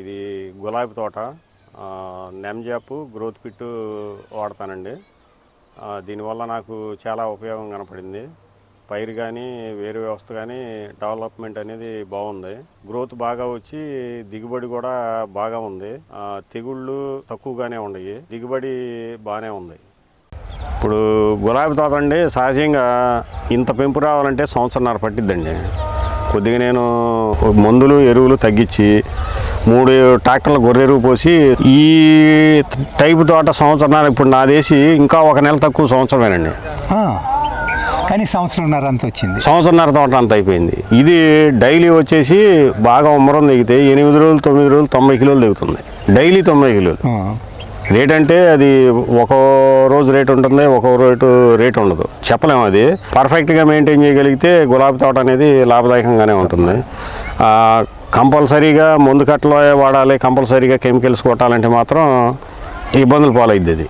ఇది గులాబీ తోట. నెంజాపు గ్రోత్ పిట్ వాడతానండి. దీనివల్ల నాకు చాలా ఉపయోగం కనపడింది. పైరు కానీ వేరు వ్యవస్థ కానీ డెవలప్మెంట్ అనేది బాగుంది. గ్రోత్ బాగా వచ్చి దిగుబడి కూడా బాగా ఉంది. తెగుళ్ళు తక్కువగానే ఉన్నాయి దిగుబడి బాగానే ఉంది. ఇప్పుడు గులాబీ తోట అండి సహజంగా ఇంత పెంపు రావాలంటే సంవత్సరంన్నర పట్టిద్దండి. కొద్దిగా నేను మందులు ఎరువులు తగ్గించి మూడు ట్రాక్టర్ల గొర్రెరువు పోసి ఈ టైపు తోట సంవత్సరంన్నర ఇప్పుడు నాదేసి ఇంకా ఒక నెల తక్కువ సంవత్సరమేనండి. కానీ సంవత్సరంన్నర అంత వచ్చింది. సంవత్సరంన్నర తోట అంత అయిపోయింది. ఇది డైలీ వచ్చేసి బాగా ఉమ్మరం దిగితే ఎనిమిది రోజులు తొమ్మిది రోజులు తొంభై కిలోలు దిగుతుంది. డైలీ తొంభై కిలోలు. రేట్ అంటే అది ఒక రోజు రేట్ ఉంటుంది ఒక రేటు రేట్ ఉండదు. చెప్పలేము అది. పర్ఫెక్ట్గా మెయింటైన్ చేయగలిగితే గులాబీ తోట అనేది లాభదాయకంగానే ఉంటుంది. కంపల్సరీగా మందు కట్టలో వాడాలి కంపల్సరీగా కెమికల్స్ కొట్టాలంటే మాత్రం ఇబ్బందులు పాలైద్ది అది.